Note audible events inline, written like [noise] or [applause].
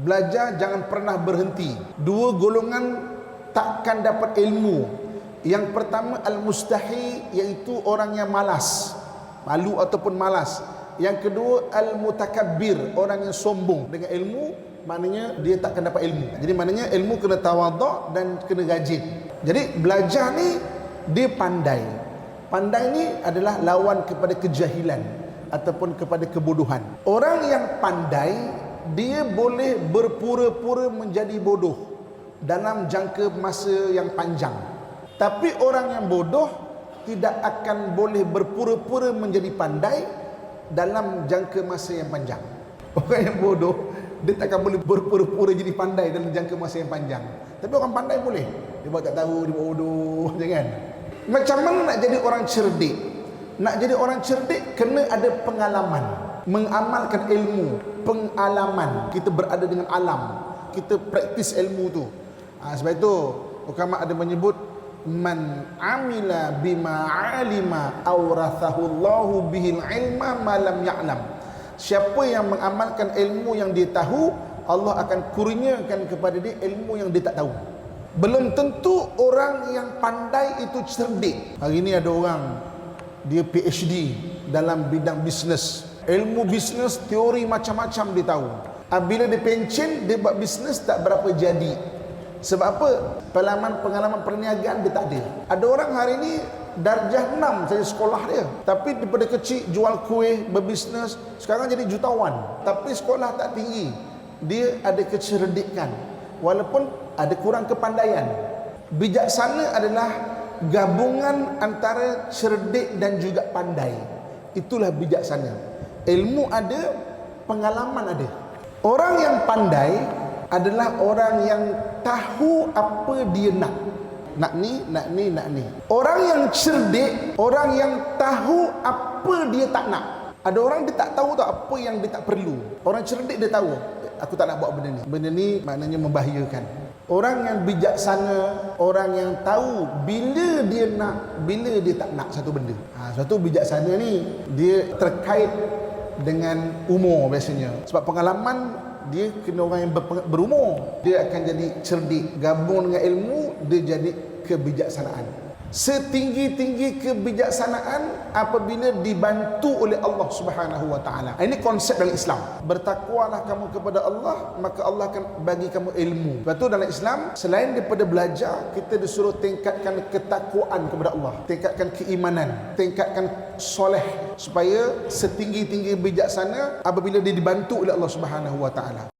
Belajar jangan pernah berhenti. Dua golongan takkan dapat ilmu. Yang pertama al-mustahi iaitu orang yang malas. Malu ataupun malas. Yang kedua al-mutakabbir, orang yang sombong dengan ilmu maknanya dia takkan dapat ilmu. Jadi maknanya ilmu kena tawaduk dan kena rajin. Jadi belajar ni dia pandai. Pandai ni adalah lawan kepada kejahilan ataupun kepada kebodohan. Orang yang pandai dia boleh berpura-pura menjadi bodoh dalam jangka masa yang panjang. Tapi orang yang bodoh tidak akan boleh berpura-pura menjadi pandai dalam jangka masa yang panjang. [laughs] Orang yang bodoh dia takkan boleh berpura-pura jadi pandai dalam jangka masa yang panjang. Tapi orang pandai boleh. Dia buat tak tahu, dia buat bodoh, [laughs] jangan. Macam mana nak jadi orang cerdik? Nak jadi orang cerdik kena ada pengalaman mengamalkan ilmu pengalaman. Kita berada dengan alam. Kita praktis ilmu tu. Ha, sebab itu ulama ada menyebut man amila bima alima awrathahu Allahu bihil ilma ma lam ya'lam. Siapa yang mengamalkan ilmu yang dia tahu Allah akan kurniakan kepada dia ilmu yang dia tak tahu. Belum tentu orang yang pandai itu cerdik. Hari ini ada orang dia PhD dalam bidang bisnes Ilmu bisnes teori macam-macam dia tahu. Ah, bila dia pencen, dia buat bisnes tak berapa jadi. Sebab apa? Pengalaman-pengalaman perniagaan dia tak ada. Ada orang hari ini darjah 6 saja sekolah dia. Tapi daripada kecil jual kuih, berbisnes, sekarang jadi jutawan. Tapi sekolah tak tinggi. Dia ada kecerdikan. Walaupun ada kurang kepandaian. Bijaksana adalah gabungan antara cerdik dan juga pandai. Itulah bijaksana ilmu ada, pengalaman ada. Orang yang pandai adalah orang yang tahu apa dia nak. Nak ni, nak ni, nak ni. Orang yang cerdik, orang yang tahu apa dia tak nak. Ada orang dia tak tahu tak apa yang dia tak perlu. Orang cerdik dia tahu, aku tak nak buat benda ni. Benda ni maknanya membahayakan. Orang yang bijaksana, orang yang tahu bila dia nak, bila dia tak nak satu benda. Ha, satu bijaksana ni dia terkait dengan umur biasanya. Sebab pengalaman dia kena orang yang berumur. Dia akan jadi cerdik gabung dengan ilmu dia jadi kebijaksanaan setinggi-tinggi kebijaksanaan apabila dibantu oleh Allah Subhanahu wa taala. Ini konsep dalam Islam. Bertakwalah kamu kepada Allah, maka Allah akan bagi kamu ilmu. Lepas tu dalam Islam, selain daripada belajar, kita disuruh tingkatkan ketakwaan kepada Allah, tingkatkan keimanan, tingkatkan soleh supaya setinggi-tinggi bijaksana apabila dia dibantu oleh Allah Subhanahu wa taala.